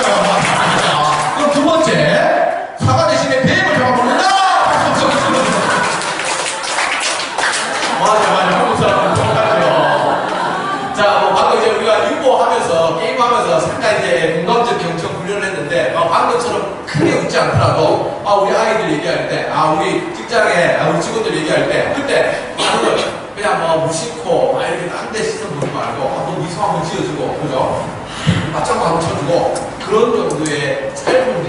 맞아요. 맞아요. 그럼 두 번째, 사과 대신에 뱀을 잡아먹는다! 맞아, 맞아. 한국 사람은 똑같죠. 자, 뭐 방금 이제 우리가 유보하면서, 게임하면서 잠깐 이제 공감적 경청 훈련을 했는데, 어, 방금처럼 크게 웃지 않더라도, 아, 우리 아이들 얘기할 때, 아, 우리 직장에, 아, 우리 직원들 얘기할 때, 그때, 바로 그냥 뭐 무심코, 아, 이렇게 딴데 시선 보지 말고, 아, 뭐 미소 한번 지어주고, 그죠? 맞장구 한번 쳐주고, 그런 정도의 짧은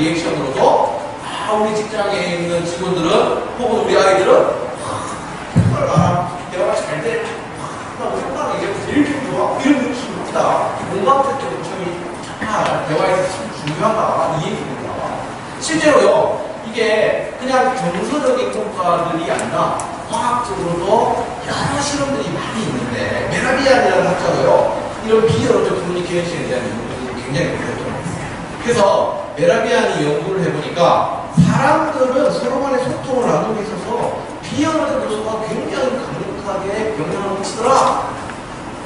우리 직장에 있는 직원들은, 혹은 우리 아이들은, 정말 아, 대화가 잘 돼. 아, 우리 엄마가 이게 제일 기분 좋아. 이런 느낌이 있다. 공감적 경청이 아, 대화에서 참 중요하다. 이 얘기입니다. 실제로요, 이게 그냥 정서적인 효과들이 아니라 과학적으로도 여러 실험들이 많이 있는데, 메라비안이라는 학자가요, 이런 비언어적 커뮤니케이션에 대한 연구들을 굉장히 많이 했더라고요. 그래서 메라비안이 연구를 해보니까 사람들은 서로 간의 소통을 나누고 있어서 비언어적 요소가 굉장히 강력하게 영향을 미치더라.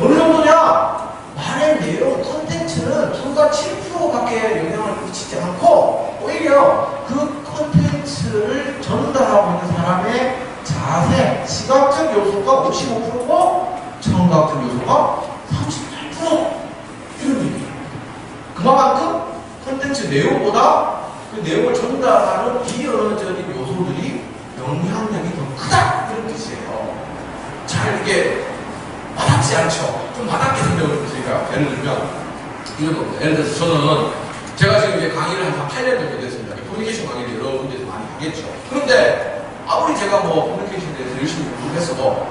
어느 정도냐? 말의 내용, 컨텐츠는 불과 7%밖에 영향을 미치지 않고 오히려 그 컨텐츠를 전달하고 있는 사람의 자세, 시각적 요소가 55%고 청각적 요소가 38% 이런 얘기예요. 그만큼 컨텐츠 내용보다 그 내용을 전달하는 비언어적인 요소들이 영향력이 더 크다 이런 뜻이에요. 잘 이게 와닿지 않죠. 좀 와닿게 설명을 드릴까요? 예를 들면 이런 겁니다. 예를 들어서 저는 제가 지금 이제 강의를 한 8년 정도 됐습니다. 커뮤니케이션 강의를 여러 군데서 많이 하겠죠. 그런데 아무리 제가 뭐 커뮤니케이션에 대해서 열심히 공부를 했어도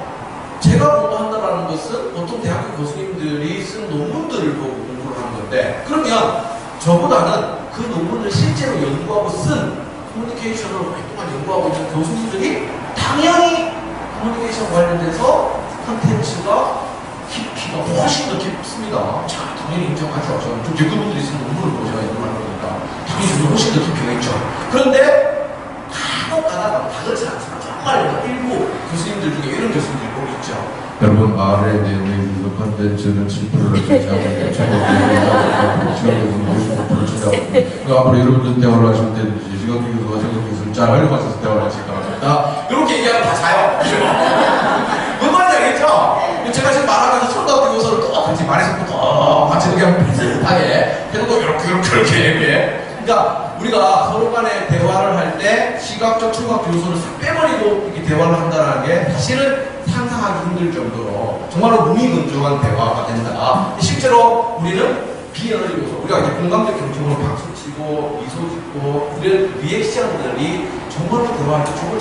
제가 공부한다라는 것은 보통 대학교 교수님들이 쓴 논문들을 보고 공부를 하는 건데 그러면 저보다는 그 논문을 실제로 연구하고 쓴 커뮤니케이션을 오랫동안 연구하고 있는 교수님들이 당연히 커뮤니케이션 관련돼서 컨텐츠가 깊이가 훨씬 더 깊습니다. 자, 당연히 인정하죠. 저는 좀 댓글 분들이 쓴 논문을 보고 제가 연구하는 거니까 당연히 좀 훨씬 더 깊이가 있죠. 그런데 간혹 가다가 다 그렇지 않습니다. 정말 일부 교수님들 중에 이런 교수님들이 꼭 있죠. 여러분 대한 있어서 컨텐츠는 7%를 차지하고 있고 청각적으로 시각적으로 55%를 차지하고 있고 앞으로 여러분들 대화를 하실 때 시각적 교수와 청각 교수를 잘 활용하셔서 대화를 하실 거랍니다. 이렇게 얘기하면 다 자요. 뭔 말인지 알겠죠? 제가 지금 말하면서 청각적 요소를 똑같이 말해서 또 같이 그냥 비슷하게 해놓고 이렇게 이렇게 이렇게 이렇게. 그러니까 우리가 서로 간에 대화를 할 때 시각적, 청각적 요소를 싹 빼버리고 이렇게 대화를 한다는 게 사실은 상상하기 힘들 정도로 정말로 무미건조한 대화가 된다. 실제로 우리는 비언어적 요소, 우리가 이제 공감적 경청으로 박수 치고 미소 짓고 이런 리액션들이 정말로 대화할 때 정말